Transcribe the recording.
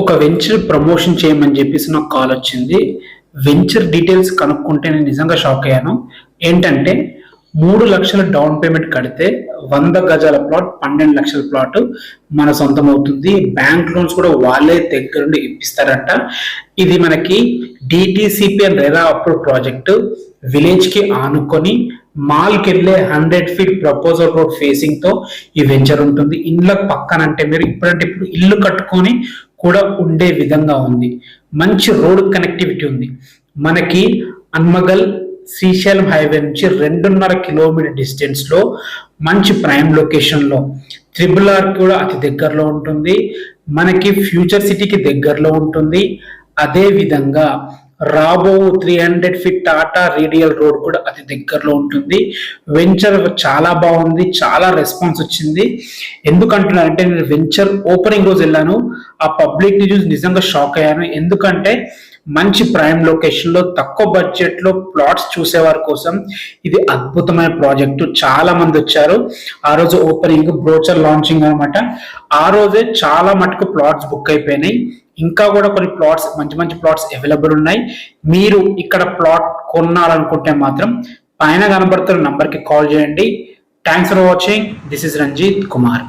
ఒక venture promotion చేయమని చెప్పేసి నాకు కాల్ వచ్చింది. వెంచర్ డీటెయిల్స్ కనుక్కుంటే నేను నిజంగా షాక్ అయ్యాను. ఏంటంటే మూడు లక్షల డౌన్ పేమెంట్ కడితే వంద గజాల ప్లాట్ పన్నెండు లక్షల ప్లాట్ మన సొంతం అవుతుంది. బ్యాంక్ లోన్స్ కూడా వాళ్ళే దగ్గరుండి ఇప్పిస్తారంట. ఇది మనకి DTCP and RERA approve project విలేజ్కి ఆనుకొని మాల్కి వెళ్ళే హండ్రెడ్ ఫీట్ ప్రపోజల్ రోడ్ ఫేసింగ్తో ఈ వెంచర్ ఉంటుంది. ఇళ్ళ పక్కన అంటే మీరు ఇప్పుడంటే ఇప్పుడు ఇల్లు కట్టుకొని కూడా ఉండే విధంగా ఉంది. మంచి రోడ్ కనెక్టివిటీ ఉంది. మనకి అన్మగల్ శ్రీశైలం హైవే నుంచి రెండున్నర కిలోమీటర్ డిస్టెన్స్లో మంచి ప్రైమ్ లొకేషన్లో త్రిబుల్ ఆర్ కూడా అతి దగ్గరలో ఉంటుంది. మనకి ఫ్యూచర్ సిటీకి దగ్గరలో ఉంటుంది. అదే విధంగా రాబో three hundred feet Tata radial road కూడా అతి దగ్గరలో ఉంటుంది. వెంచర్ చాలా బాగుంది చాలా రెస్పాన్స్ వచ్చింది. ఎందుకంటున్నారంటే నేను వెంచర్ ఓపెనింగ్ రోజు వెళ్ళాను. ఆ పబ్లిక్ని చూసి నిజంగా షాక్ అయ్యాను. ఎందుకంటే మంచి ప్రైమ్ లొకేషన్లో తక్కువ బడ్జెట్లో ప్లాట్స్ చూసేవారి కోసం ఇది అద్భుతమైన ప్రాజెక్టు చాలా మంది వచ్చారు. ఆ రోజు ఓపెనింగ్ బ్రోచర్ లాంచింగ్ అనమాట ఆ రోజే చాలా మటుకు ప్లాట్స్ బుక్ అయిపోయినాయి. ఇంకా కూడా కొన్ని ప్లాట్స్ మంచి మంచి ప్లాట్స్ అవైలబుల్ ఉన్నాయి. మీరు ఇక్కడ ప్లాట్ కొనాలనుకుంటే మాత్రం పైన కనబడుతున్న నంబర్కి కాల్ చేయండి. Thanks for watching this is Ranjith Kumar